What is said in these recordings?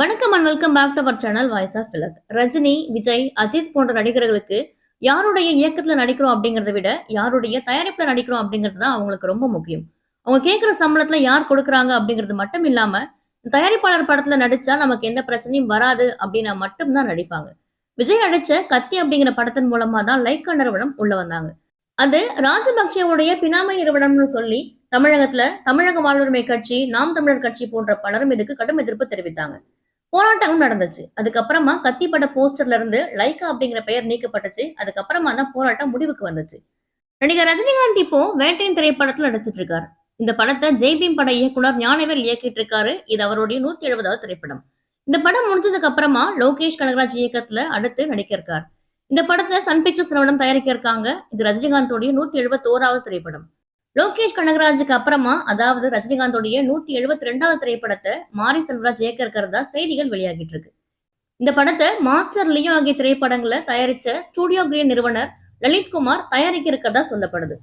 வணக்கம் and welcome back to our channel voice of flick Rajini Vijay Ajith போன்ற நடிகர்களுக்கு யாருடைய இயக்கத்துல நடிக்கிறோம் அப்படிங்கறத விட யாருடைய தயாரிப்புல நடிக்கிறோம் அப்படிங்கிறது தான் அவங்களுக்கு ரொம்ப முக்கியம். அவங்க கேட்குற சம்பளத்துல யார் கொடுக்குறாங்க அப்படிங்கிறது மட்டும் இல்லாம தயாரிப்பாளர் படத்துல நடிச்சா நமக்கு எந்த பிரச்சனையும் வராது அப்படின்னா மட்டும்தான் நடிப்பாங்க. விஜய் நடிச்ச கத்தி அப்படிங்கிற படத்தின் மூலமா தான் லைக்கா நிறுவனம் உள்ள வந்தாங்க. அது ராஜபக்சேவுடைய பினாமை நிறுவனம்னு சொல்லி தமிழகத்துல தமிழக வாழ்வுரிமை கட்சி நாம் தமிழர் கட்சி போன்ற பலரும் இதுக்கு கடும் எதிர்ப்பு தெரிவித்தாங்க. போராட்டமும் நடந்துச்சு. அதுக்கப்புறமா கத்தி பட போஸ்டர்ல இருந்து லைக்கா அப்படிங்கிற பெயர் நீக்கப்பட்டுச்சு. அதுக்கப்புறமா தான் போராட்டம் முடிவுக்கு வந்துச்சு. நடிகர் ரஜினிகாந்த் இப்போ வேட்டையின் திரைப்படத்துல நடிச்சிட்டு இருக்காரு. இந்த படத்தை ஜெய்பீம் பட இயக்குனர் ஞானவேல் இயக்கிட்டு இருக்காரு. இது அவருடைய நூத்தி எழுபதாவது திரைப்படம். இந்த படம் முடிஞ்சதுக்கு அப்புறமா லோகேஷ் கனகராஜ் இயக்கத்துல அடுத்து நடிக்க இருக்கார். இந்த படத்தை சன் பிக்சர்ஸ் நிறுவனம் தயாரிக்க இருக்காங்க. இது ரஜினிகாந்தோடைய நூத்தி எழுபத்தோராவது திரைப்படம். லோகேஷ் கனகராஜுக்கு அப்புறமா அதாவது ரஜினிகாந்தோடைய நூத்தி எழுபத்தி ரெண்டாவது திரைப்படத்தை மாரி செல்வராஜ் இயக்க இருக்கிறதா செய்திகள் வெளியாகிட்டு இருக்கு. இந்த படத்தை மாஸ்டர் லியோ ஆகிய திரைப்படங்களை தயாரிச்ச ஸ்டூடியோ கிரீன் நிறுவனர் லலித்குமார் தயாரிக்க இருக்கிறதா சொல்லப்படுது.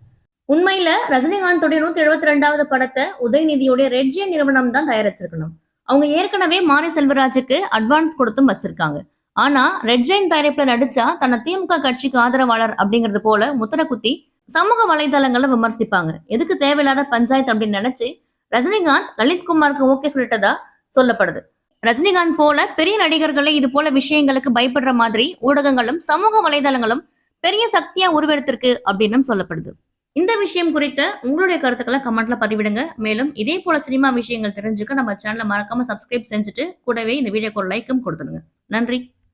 உண்மையில ரஜினிகாந்தோடைய நூத்தி எழுபத்தி ரெண்டாவது படத்தை உதயநிதியோடைய ரெட்ஜிய நிறுவனம் தான் தயாரிச்சிருக்கணும். அவங்க ஏற்கனவே மாரி செல்வராஜுக்கு அட்வான்ஸ் கொடுத்தும் வச்சிருக்காங்க. ஆனா ரெட் ஜெயின் தயாரிப்புல நடிச்சா தன்னை திமுக கட்சிக்கு ஆதரவாளர் அப்படிங்கிறது போல முத்திர குத்தி சமூக வலைதளங்களை விமர்சிப்பாங்க. எதுக்கு தேவையில்லாத பஞ்சாயத்து அப்படின்னு நினைச்சு ரஜினிகாந்த் லலித்குமாருக்கு ஓகே சொல்லிட்டதா சொல்லப்படுது. ரஜினிகாந்த் போல பெரிய நடிகர்களே இது போல விஷயங்களுக்கு பயப்படுற மாதிரி ஊடகங்களும் சமூக வலைதளங்களும் பெரிய சக்தியா உருவெடுத்திருக்கு அப்படின்னு சொல்லப்படுது. இந்த விஷயம் குறித்த உங்களுடைய கருத்துக்களை கமெண்ட்ல பதிவிடுங்க. மேலும் இதே போல சினிமா விஷயங்கள் தெரிஞ்சுக்க நம்ம சேனலை மறக்காம சப்ஸ்கிரைப் செஞ்சுட்டு கூடவே இந்த வீடியோக்கு ஒரு லைக்கும் கொடுத்துருங்க நன்றி.